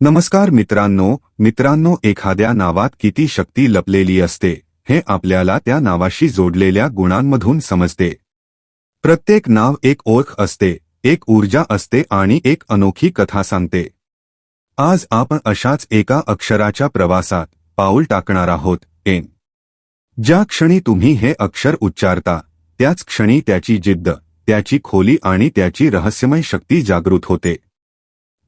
नमस्कार मित्रांनो मित्रांनो एखाद्या नावात किती शक्ती लपलेली असते हे आपल्याला त्या नावाशी जोडलेल्या गुणांमधून समजते. प्रत्येक नाव एक ओळख असते एक ऊर्जा असते आणि एक अनोखी कथा सांगते. आज आपण अशाच एका अक्षराच्या प्रवासात पाऊल टाकणार आहोत एन. ज्या क्षणी तुम्ही हे अक्षर उच्चारता त्याच क्षणी त्याची जिद्द त्याची खोली आणि त्याची रहस्यमय शक्ती जागृत होते.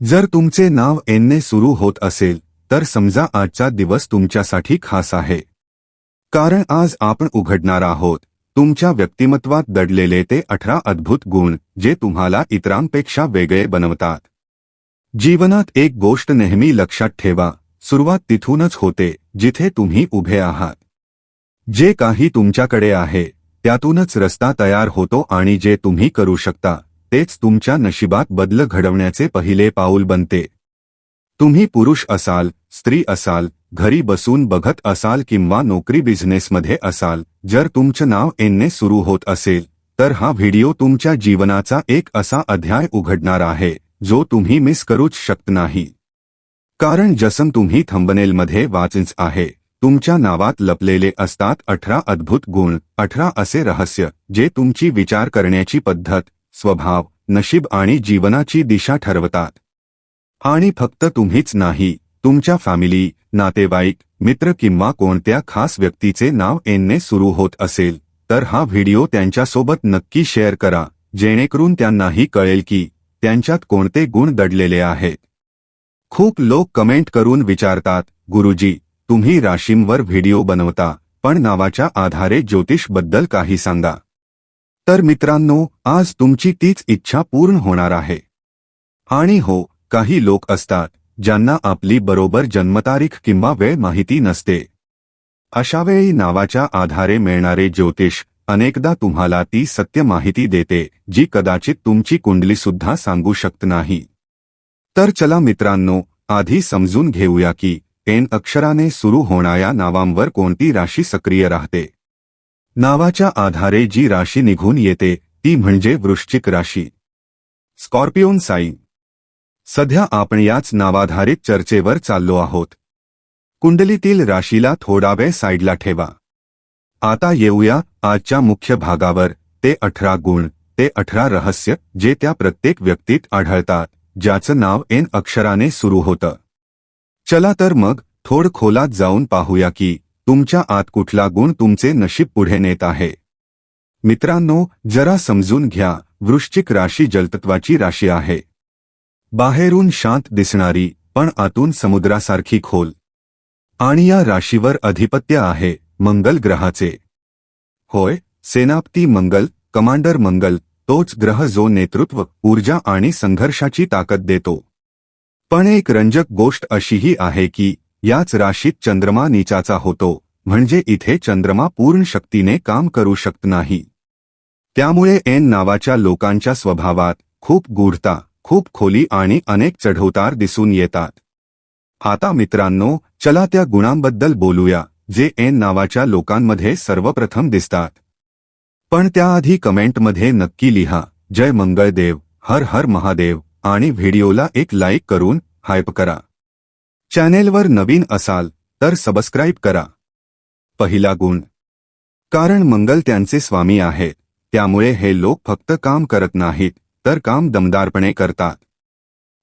जर तुमचे नाव एनने सुरू होत असेल तर समजा आजचा दिवस तुमच्यासाठी खास आहे. कारण आज आपण उघडणार आहोत. तुमच्या व्यक्तिमत्वात दडलेले ते अठरा अद्भुत गुण जे तुम्हाला इतरांपेक्षा वेगळे बनवतात. जीवनात एक गोष्ट नेहमी लक्षात ठेवा सुरुवात तिथूनच होते जिथे तुम्ही उभे आहात. जे काही तुमच्याकडे आहे त्यातूनच रस्ता तयार होतो आणि जे तुम्ही करू शकता तेच तुमच्या नशिबात बदल घडवण्याचे पहिले पाऊल बनते. तुम्ही पुरुष असाल स्त्री असाल घरी बसून बघत असाल किंवा नोकरी बिझनेसमध्ये असाल जर तुमचं नाव एनने सुरू होत असेल तर हा व्हिडिओ तुमच्या जीवनाचा एक असा अध्याय उघडणार आहे जो तुम्ही मिस करूच शकत नाही. कारण जसं तुम्ही थंबनेलमध्ये वाचच आहे तुमच्या नावात लपलेले असतात अठरा अद्भुत गुण अठरा असे रहस्य जे तुमची विचार करण्याची पद्धत स्वभाव नशीब आणि जीवनाची दिशा ठरवतात. आणि फक्त तुम्हीच नाही तुमच्या फॅमिली नातेवाईक मित्र किंवा कोणत्या खास व्यक्तीचे नाव एनने सुरू होत असेल तर हा व्हिडिओ त्यांच्यासोबत नक्की शेअर करा जेणेकरून त्यांनाही कळेल की त्यांच्यात कोणते गुण दडलेले आहेत. खूप लोक कमेंट करून विचारतात गुरुजी तुम्ही राशींवर व्हिडिओ बनवता पण नावाच्या आधारे ज्योतिषबद्दल काही सांगा. तर मित्रांनो आज तुमची तीच इच्छा पूर्ण होणार आहे. आणि हो काही लोक असतात ज्यांना आपली बरोबर जन्मतारीख किंवा वेळ माहिती नसते. अशावेळी नावाच्या आधारे मिळणारे ज्योतिष अनेकदा तुम्हाला ती सत्य माहिती देते जी कदाचित तुमची कुंडली सुद्धा सांगू शकत नाही. तर चला मित्रांनो आधी समजून घेऊया की एन अक्षराने सुरू होणाऱ्या नावांवर कोणती राशी सक्रिय राहते. नावाच्या आधारे जी राशी निघून येते ती म्हणजे वृश्चिक राशी. Scorpion sign. सध्या आपण याच नावाधारित चर्चेवर चाललो आहोत. कुंडलीतील राशीला थोडा वेळ साईडला ठेवा. आता येऊया आजच्या मुख्य भागावर ते अठरा गुण ते अठरा रहस्य जे त्या प्रत्येक व्यक्तीत आढळतात ज्याचं नाव एन अक्षराने सुरू होतं. चला तर मग थोड खोलात जाऊन पाहूया की तुमच्या आत कुठला गुण तुमचे नशीब पुढे नेत आहे. मित्रांनो जरा समजून घ्या वृश्चिक राशी जलतत्वाची राशी आहे. बाहेरून शांत दिसणारी पण आतून समुद्रासारखी खोल. आणि या राशीवर अधिपत्य आहे मंगल ग्रहाचे. होय सेनापती मंगल कमांडर मंगल तोच ग्रह जो नेतृत्व ऊर्जा आणि संघर्षाची ताकद देतो. पण एक रंजक गोष्ट अशीही आहे की याच राशीत चंद्रमा नीचाचा होतो म्हणजे इथे चंद्रमा पूर्ण शक्तीने काम करू शकत नाही. त्यामुळे एन नावाच्या लोकांच्या स्वभावात खूप गूढता खूप खोली आणि अनेक चढवतार दिसून येतात. आता मित्रांनो चला त्या गुणांबद्दल बोलूया जे एन नावाच्या लोकांमध्ये सर्वप्रथम दिसतात. पण त्याआधी कमेंटमध्ये नक्की लिहा जय मंगळदेव हर हर महादेव आणि व्हिडिओला एक लाईक करून हायप करा. चॅनेलवर नवीन असाल तर सबस्क्राईब करा. पहिला गुण. कारण मंगल त्यांचे स्वामी आहेत त्यामुळे हे लोक फक्त काम करत नाहीत तर काम दमदारपणे करतात.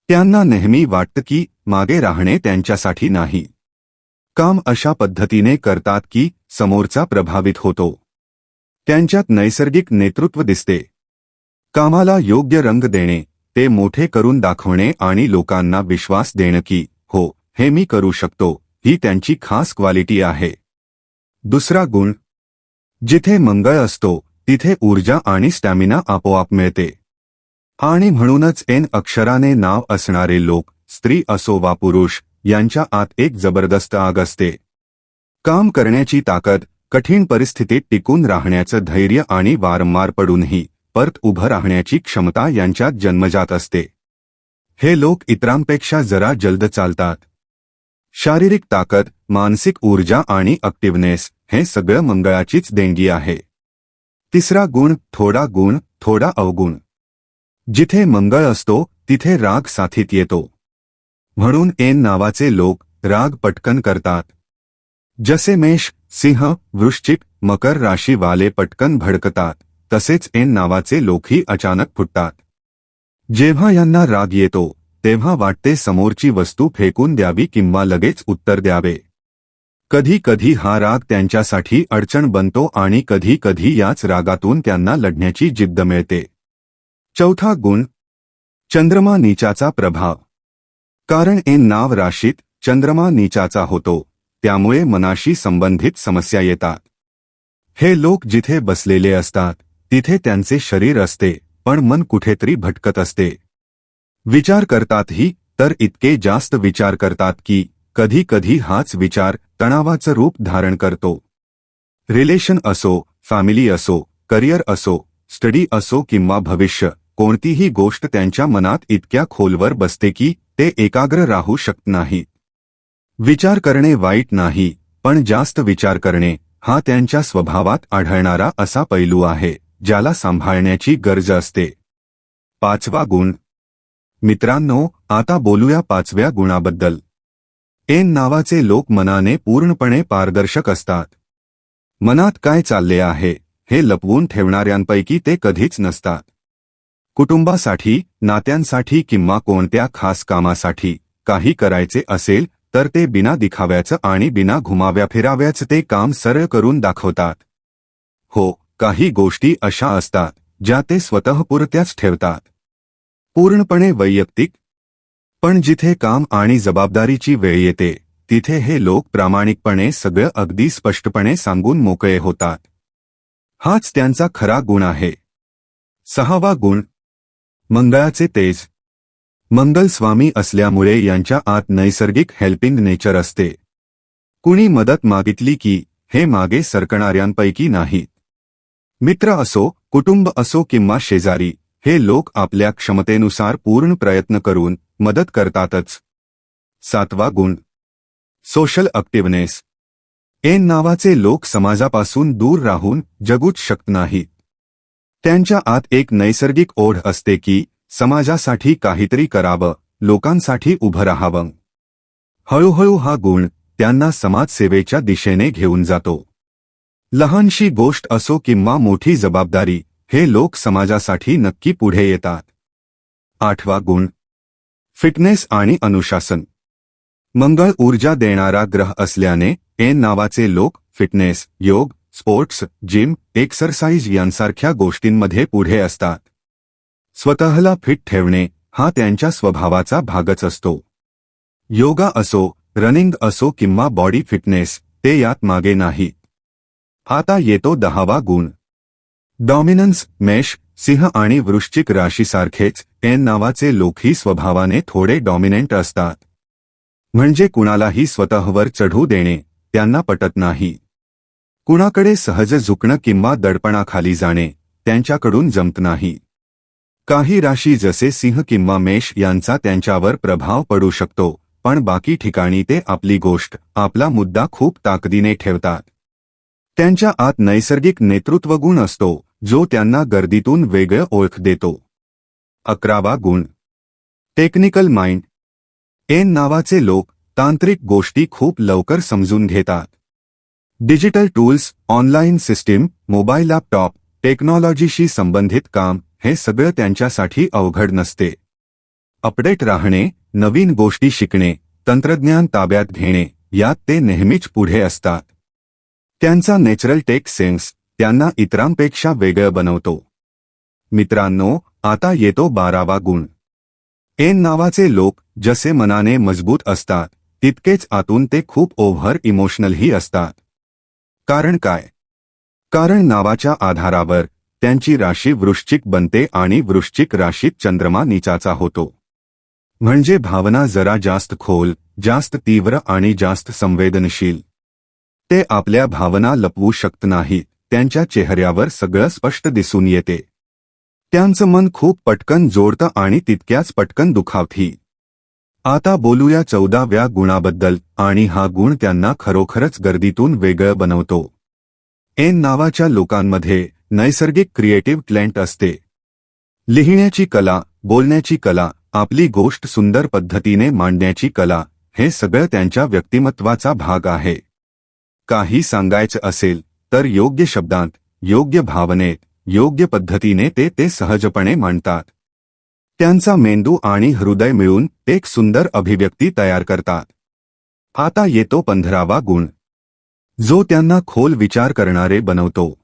त्यांना नेहमी वाटतं की मागे राहणे त्यांच्यासाठी नाही. काम अशा पद्धतीने करतात की समोरचा प्रभावित होतो. त्यांच्यात नैसर्गिक नेतृत्व दिसते. कामाला योग्य रंग देणे ते मोठे करून दाखवणे आणि लोकांना विश्वास देणं की हे मी करू शकतो ही त्यांची खास क्वालिटी आहे. दुसरा गुण जिथे मंगळ असतो तिथे ऊर्जा आणि स्टॅमिना आपोआप मिळते. आणि म्हणूनच एन अक्षराने नाव असणारे लोक स्त्री असो वा पुरुष यांच्या आत एक जबरदस्त आग असते. काम करण्याची ताकद कठीण परिस्थितीत टिकून राहण्याचं धैर्य आणि वारंवार पडूनही परत उभं राहण्याची क्षमता यांच्यात जन्मजात असते. हे लोक इतरांपेक्षा जरा जलद चालतात. शारीरिक ताकद मानसिक ऊर्जा आणि ॲक्टिव्हनेस हे सगळं मंगळाचीच देणगी आहे. तिसरा गुण थोडा गुण थोडा अवगुण. जिथे मंगळ असतो तिथे राग साथीत येतो. म्हणून एन नावाचे लोक राग पटकन करतात. जसे मेष सिंह वृश्चिक मकर राशी वाले पटकन भडकतात तसेच एन नावाचे लोकही अचानक फुटतात. जेव्हा यांना राग येतो तेव्हा वाटते समोरची वस्तू फेकून द्यावी किंवा लगेच उत्तर द्यावे. कधी कधी हा राग त्यांच्यासाठी अडचण बनतो आणि कधी कधी याच रागातून त्यांना लढण्याची जिद्द मिळते. चौथा गुण चंद्रमा नीचाचा प्रभाव. कारण एन नाव राशीत चंद्रमा नीचाचा होतो त्यामुळे मनाशी संबंधित समस्या येतात. हे लोक जिथे बसलेले असतात तिथे त्यांचे शरीर असते पण मन कुठेतरी भटकत असते. विचार करतातही तर इतके जास्त विचार करतात की कधी कधी हाच विचार तणावाचं रूप धारण करतो. रिलेशन असो फॅमिली असो करिअर असो स्टडी असो किंवा भविष्य कोणतीही गोष्ट त्यांच्या मनात इतक्या खोलवर बसते की ते एकाग्र राहू शकत नाही. विचार करणे वाईट नाही पण जास्त विचार करणे हा त्यांच्या स्वभावात आढळणारा असा पैलू आहे ज्याला सांभाळण्याची गरज असते. पाचवा गुण मित्रांनो आता बोलूया पाचव्या गुणाबद्दल. एन नावाचे लोक मनाने पूर्णपणे पारदर्शक असतात. मनात काय चालले आहे हे लपवून ठेवणाऱ्यांपैकी ते कधीच नसतात. कुटुंबासाठी नात्यांसाठी किंवा कोणत्या खास कामासाठी काही करायचे असेल तर ते बिना दिखाव्याचं आणि बिना घुमाव्या फिराव्याचं ते काम सरळ करून दाखवतात. हो काही गोष्टी अशा असतात ज्या ते स्वतःपुरत्याच ठेवतात. पूर्णपणे वैयक्तिक. पण जिथे काम आणि जबाबदारीची वेळ येते तिथे हे लोक प्रामाणिकपणे सगळं अगदी स्पष्टपणे सांगून मोकळे होतात. हाच त्यांचा खरा गुण आहे. सहावा गुण. मंगळाचे तेज. मंगल स्वामी असल्यामुळे यांच्या आत नैसर्गिक हेल्पिंग नेचर असते. कुणी मदत मागितली की हे मागे सरकणाऱ्यांपैकी नाहीत. मित्र असो कुटुंब असो किंवा शेजारी हे लोक आपल्या क्षमतेनुसार पूर्ण प्रयत्न करून मदत करतातच. सातवा गुण. सोशल ॲक्टिव्हनेस एन नावाचे लोक समाजापासून दूर राहून जगूच शकत नाहीत त्यांच्या आत एक नैसर्गिक ओढ असते की समाजासाठी काहीतरी करावं लोकांसाठी उभं राहावं. हळूहळू हा गुण त्यांना समाजसेवेच्या दिशेने घेऊन जातो. लहानशी गोष्ट असो किंवा मोठी जबाबदारी हे लोक समाजासाठी नक्की पुढे येतात. आठवा गुण. फिटनेस आणि अनुशासन. मंगळ ऊर्जा देणारा ग्रह असल्याने एन नावाचे लोक फिटनेस योग स्पोर्ट्स जिम एक्सरसाइज यांसारख्या गोष्टींमध्ये पुढे असतात. स्वतःला फिट ठेवणे हा त्यांच्या स्वभावाचा भागच असतो. योगा असो रनिंग असो किंवा बॉडी फिटनेस ते यात मागे नाही आता येतो दहावा गुण. डॉमिनन्स मेष सिंह आणि वृश्चिक राशीसारखेच एन नावाचे लोकही स्वभावाने थोडे डॉमिनेंट असतात. म्हणजे कुणालाही स्वतःवर चढू देणे त्यांना पटत नाही. कुणाकडे सहज झुकणं किंवा दडपणाखाली जाणे त्यांच्याकडून जमत नाही. काही राशी जसे सिंह किंवा मेष यांचा त्यांच्यावर प्रभाव पडू शकतो पण बाकी ठिकाणी ते आपली गोष्ट आपला मुद्दा खूप ताकदीने ठेवतात. त्यांच्या आत नैसर्गिक नेतृत्व गुण असतो जो त्यांना गर्दीतून वेगळं ओळख देतो. अकरावा गुण. टेक्निकल माइंड एन नावाचे लोक तांत्रिक गोष्टी खूप लवकर समजून घेतात. Digital tools online system mobile laptop टेक्नॉलॉजीशी संबंधित काम हे सगळं त्यांच्यासाठी अवघड नसते. अपडेट राहणे नवीन गोष्टी शिकणे तंत्रज्ञान ताब्यात घेणे यात ते नेहमीच पुढे असतात. त्यांचा नॅचरल टेक सेन्स त्यांना इतरांपेक्षा वेगळं बनवतो. मित्रांनो आता येतो बारावा गुण. एन नावाचे लोक जसे मनाने मजबूत असतात तितकेच आतून ते खूप ओव्हर इमोशनलही असतात. कारण काय? कारण नावाच्या आधारावर त्यांची राशी वृश्चिक बनते आणि वृश्चिक राशीत चंद्रमा निचाचा होतो. म्हणजे भावना जरा जास्त खोल जास्त तीव्र आणि जास्त संवेदनशील. ते आपल्या भावना लपवू शकत नाहीत. त्यांच्या चेहऱ्यावर सगळं स्पष्ट दिसून येते. त्यांचं मन खूप पटकन जोडतं आणि तितक्याच पटकन दुखावती. आता बोलूया चौदाव्या गुणाबद्दल आणि हा गुण त्यांना खरोखरच गर्दीतून वेगळं बनवतो. एन नावाच्या लोकांमध्ये नैसर्गिक क्रिएटिव्ह टॅलेंट असते. लिहिण्याची कला बोलण्याची कला आपली गोष्ट सुंदर पद्धतीने मांडण्याची कला हे सगळं त्यांच्या व्यक्तिमत्वाचा भाग आहे. काही सांगायचं असेल तर योग्य शब्दांत योग्य भावनेत योग्य पद्धतीने ते ते सहजपणे मांडतात. त्यांचा मेंदू आणि हृदय मिळून एक सुंदर अभिव्यक्ती तयार करतात. आता येतो पंधरावा गुण. जो त्यांना खोल विचार करणारे बनवतो.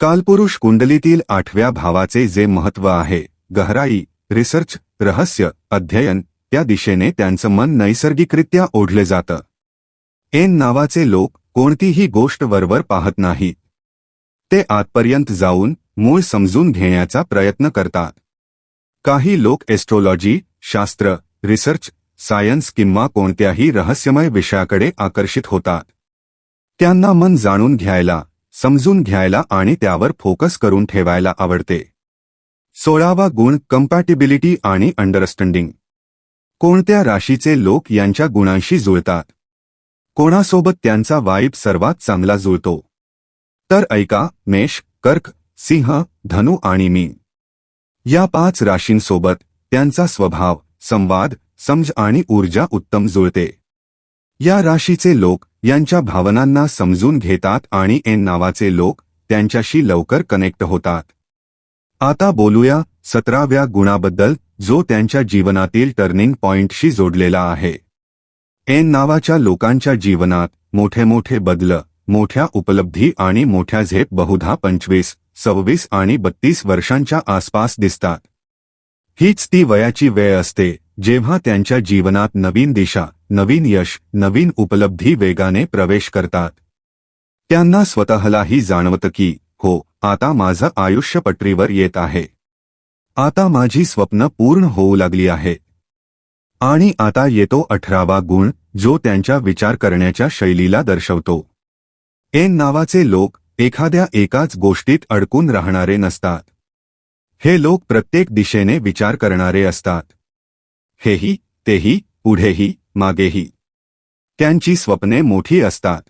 कालपुरुष कुंडलीतील आठव्या भावाचे जे महत्त्व आहे गहराई रिसर्च रहस्य अध्ययन त्या दिशेने त्यांचं मन नैसर्गिकरित्या ओढले जातं. एन नावाचे लोक कोणतीही गोष्ट वरवर पाहत नाहीत ते आतपर्यंत जाऊन मूळ समजून घेण्याचा प्रयत्न करतात. काही लोक एस्ट्रोलॉजी शास्त्र रिसर्च सायन्स किंवा कोणत्याही रहस्यमय विषयाकडे आकर्षित होतात. त्यांना मन जाणून घ्यायला समजून घ्यायला आणि त्यावर फोकस करून ठेवायला आवडते. सोळावा गुण कंपॅटिबिलिटी आणि अंडरस्टँडिंग कोणत्या राशीचे लोक यांच्या गुणांशी जुळतात? कोणासोबत त्यांचा वाईब सर्वात चांगला जुळतो? तर ऐका मेष कर्क सिंह धनु आणि मी. या पाच राशींसोबत त्यांचा स्वभाव संवाद समज आणि ऊर्जा उत्तम जुळते. या राशीचे लोक यांच्या भावनांना समजून घेतात आणि एन नावाचे लोक त्यांच्याशी लवकर कनेक्ट होतात. आता बोलूया सतराव्या गुणाबद्दल जो त्यांच्या जीवनातील टर्निंग पॉइंटशी जोडलेला आहे. एन नावाच्या लोकांच्या जीवनात मोठे मोठे बदल मोठ्या उपलब्धी आणि मोठ्या झेप बहुधा पंचवीस सव्वीस आणि बत्तीस वर्षांच्या आसपास दिसतात. हीच ती वयाची वेळ असते जेव्हा त्यांच्या जीवनात नवीन दिशा नवीन यश नवीन उपलब्धी वेगाने प्रवेश करतात. त्यांना स्वतःलाही जाणवतं की हो आता माझं आयुष्य पटरीवर येत आहे. आता माझी स्वप्न पूर्ण होऊ लागली आहे. आणि आता येतो अठरावा गुण जो त्यांच्या विचार करण्याच्या शैलीला दर्शवतो. एन नावाचे लोक एखाद्या एकाच गोष्टीत अडकून राहणारे नसतात. हे लोक प्रत्येक दिशेने विचार करणारे असतात. हेही तेही पुढेही मागेही. त्यांची स्वप्ने मोठी असतात.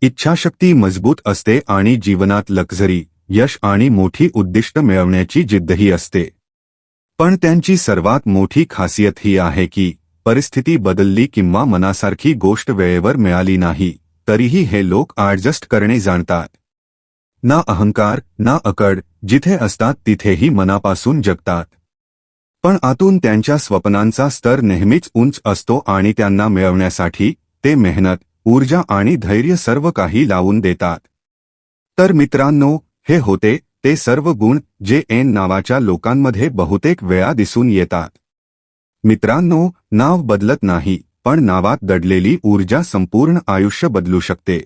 इच्छाशक्ती मजबूत असते आणि जीवनात लक्झरी यश आणि मोठी उद्दिष्ट मिळवण्याची जिद्दही असते. पण त्यांची सर्वात मोठी खासियत ही आहे की परिस्थिती बदलली किंवा मनासारखी गोष्ट वेळेवर मिळाली नाही तरीही हे लोक ॲडजस्ट करणे जाणतात. ना अहंकार ना अकड जिथे असतात तिथेही मनापासून जगतात. पण आतून त्यांच्या स्वप्नांचा स्तर नेहमीच उंच असतो आणि त्यांना मिळवण्यासाठी ते मेहनत ऊर्जा आणि धैर्य सर्व काही लावून देतात. तर मित्रांनो हे होते ते सर्व गुण जे एन नावाच्या लोकांमध्ये बहुतेक वेळा दिसून येतात. मित्रांनो नाव बदलत नाही पण नावात दडलेली ऊर्जा संपूर्ण आयुष्य बदलू शकते.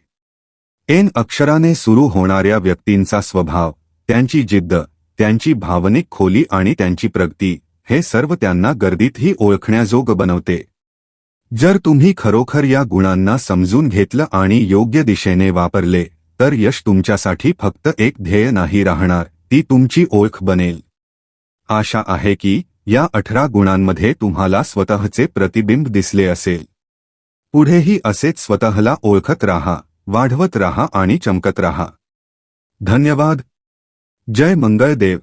एन अक्षराने सुरू होणाऱ्या व्यक्तींचा स्वभाव त्यांची जिद्द त्यांची भावनिक खोली आणि त्यांची प्रगती हे सर्व त्यांना गर्दीतही ओळखण्याजोग बनवते. जर तुम्ही खरोखर या गुणांना समजून घेतलं आणि योग्य दिशेने वापरले तर यश तुमच्यासाठी फक्त एक ध्येय नाही राहणार ती तुमची ओळख बनेल. आशा आहे की या अठरा गुणांमध्ये तुम्हाला स्वतःचे प्रतिबिंब दिसले असेल. पुढेही असेच स्वतःला ओळखत राहा वाढवत राहा आणि चमकत राहा. धन्यवाद. जय मंगळदेव.